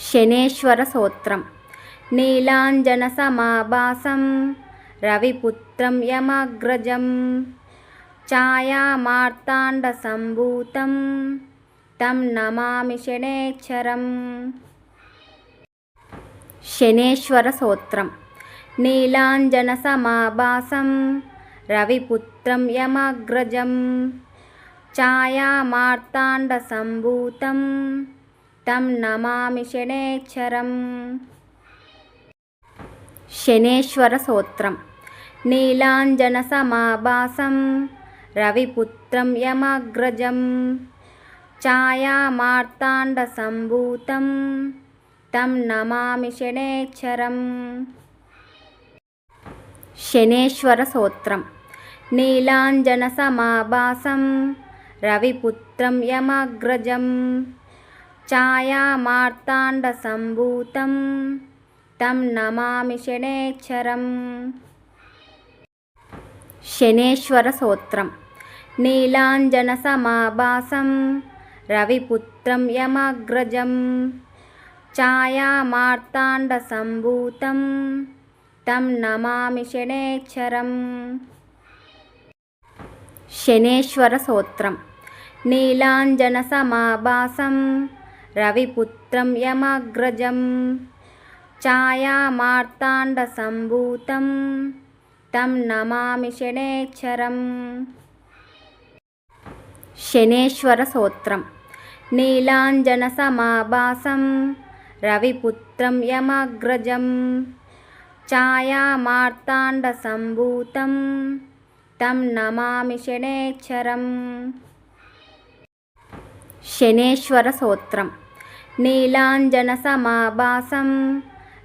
శనేశ్వర సూత్రం. నీలాంజన సమాభాసం రవిపుత్రం యమగ్రజం ఛాయామార్తాండ సంభూతం తం నమామి శనేశ్వరం. శనేశ్వర సూత్రం. నీలాంజన సమాభాసం రవిపుత్రం యమగ్రజం ఛాయామార్తాండ సంభూతం తం నమామి శనేశ్వరం శనేశ్వర సోత్రం నీలాంజన సమాభాసం రవిపుత్రం యమగ్రజం ఛాయామార్తాండ సంభూతం తం నమామి శనేశ్వరం శనేశ్వర సోత్రం నీలాంజన సమాభాసం రవిపుత్రం యమగ్రజం ఛాయామార్తాండసంభూతం తం నమామి శనేశ్వరం శనేశ్వర సూత్రం నీలాంజన సమాభాసం రవిపుత్రం యమగ్రజం ఛాయామార్తాండసంభూతం తం నమామి శనేశ్వరం శనేశ్వర సూత్రం నీలాంజన సమాభాసం రవిపుత్రం యమగ్రజం ఛాయామార్తాండసంభూతం తం నమామి శనేశ్వరం శనేశ్వర సూత్రం నీలాంజన సమాభాసం రవిపుత్రం యమగ్రజం ఛాయామార్తాండసంభూతం తం నమామి శనేశ్వరం శనేశ్వర సూత్రం నీలాంజనసమాభాసం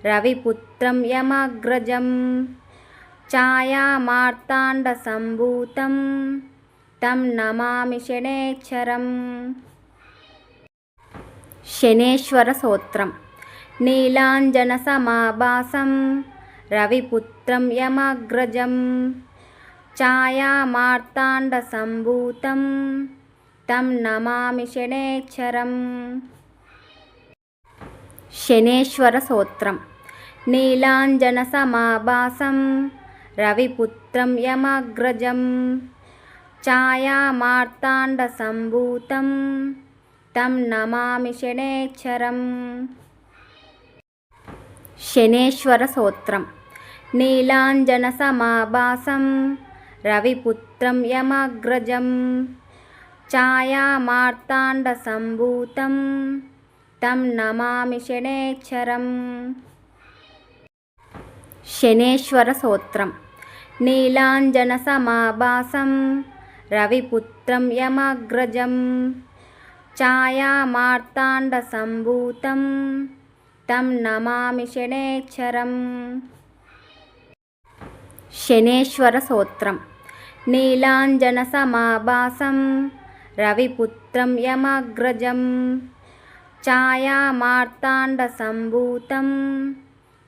రవిపుత్రం యమగ్రజం ఛాయామార్తాండసంభూతం తం నమామి శనేశ్వరం. శనేశ్వర స్తోత్రం నీలాంజనసమాభాసం రవిపుత్రం యమగ్రజం ఛాయామార్తాండసంభూతం తం నమామి శనేశ్వర సూత్రం. నీలాంజన సమాభాసం. రవిపుత్రం యమగ్రజం. ఛాయామార్తాండ సంభూతం తం నమామి శనేశ్వరం. శనేశ్వర సూత్రం. నీలాంజన సమాభాసం. రవిపుత్రం యమగ్రజం. ఛాయామార్తాండ సంభూతం తం నమామి శనేశ్వరం శనేశ్వర సోత్రం నీలాంజన సమాభాసం రవిపుత్రం యమగ్రజం ఛాయామార్తాండ సంభూతం తం నమామి శనేశ్వరం శనేశ్వర సోత్రం నీలాంజన సమాభాసం రవిపుత్రం యమగ్రజం ఛాయామార్తాండసంభూతం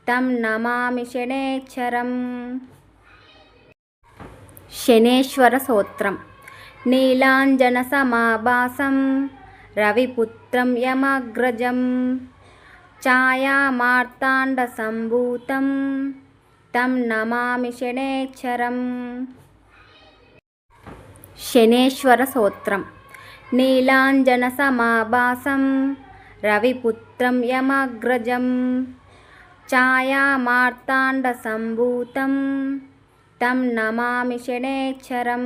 తం నమామి శనేశ్వరం. శనేశ్వర సోత్రం నీలాంజన సమాభాసం రవిపుత్రం యమగ్రజం ఛాయామార్తాండసంభూతం తం నమామి శనేశ్వరం. శనేశ్వర సోత్రం నీలాంజన సమాభాసం రవిపుత్రం యమగ్రజం ఛాయామార్తాండసంభూతం తం నమామి శనేశ్వరం